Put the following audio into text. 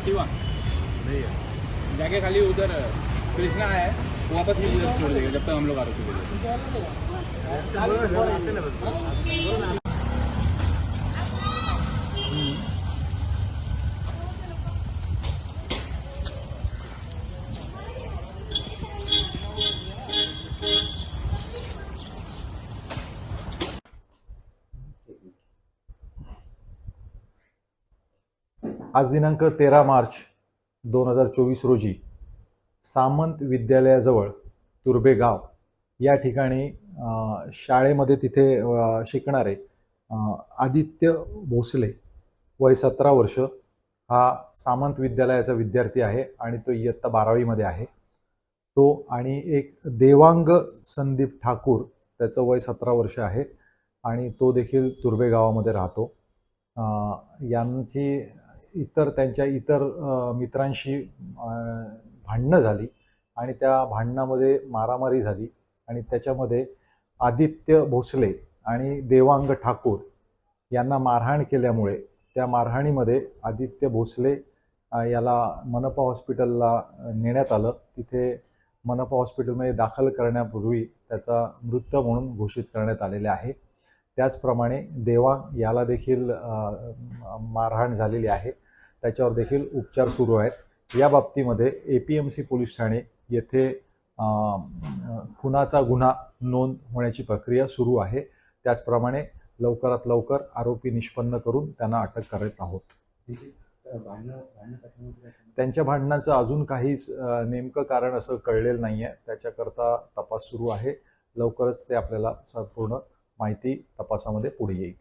Activa जाके खाली उधर कृष्णा है वापस ही उधर छोड़ देगा जब तक हम लोग आरोपी देंगे आज दिनांक तेरा मार्च दोन हजार चोवीस रोजी सामंत विद्यालयाजवळ तुर्बे गाव या ठिकाणी शाळेमध्ये तिथे शिकणारे आदित्य भोसले वय सतरा वर्ष हा सामंत विद्यालयाचा विद्यार्थी आहे आणि तो इयत्ता बारावीमध्ये आहे. तो आणि एक देवांग संदीप ठाकूर त्याचं वय सतरा वर्ष आहे आणि तो देखील तुर्बे गावामध्ये राहतो. यांची इतर त्यांच्या इतर मित्रांशी भांडणं झाली आणि त्या भांडणामध्ये मारामारी झाली आणि त्याच्यामध्ये आदित्य भोसले आणि देवांग ठाकूर यांना मारहाण केल्यामुळे त्या मारहाणीमध्ये आदित्य भोसले याला मनपा हॉस्पिटलला नेण्यात आलं. तिथे मनपा हॉस्पिटलमध्ये दाखल करण्यापूर्वी त्याचा मृत म्हणून घोषित करण्यात आलेले आहे. त्याचप्रमाणे देवांग याला देखील मारहाण झालेली आहे. त्याच्यावर देखील उपचार सुरू आहेत. या बाबतीमध्ये A P M C police Thane येथे खुनाचा गुन्हा नोंद होण्याची प्रक्रिया सुरू आहे. त्याचप्रमाणे लवकरात लवकर आरोपी निष्पन्न करून त्यांना अटक करत आहोत. त्यांच्या भांडणाचं अजून काहीच नेमकं कारण असं कळलेलं नाही आहे त्याच्याकरता तपास सुरू आहे. लवकरच ते आपल्याला संपूर्ण माहिती तपासामध्ये पुढे येईल.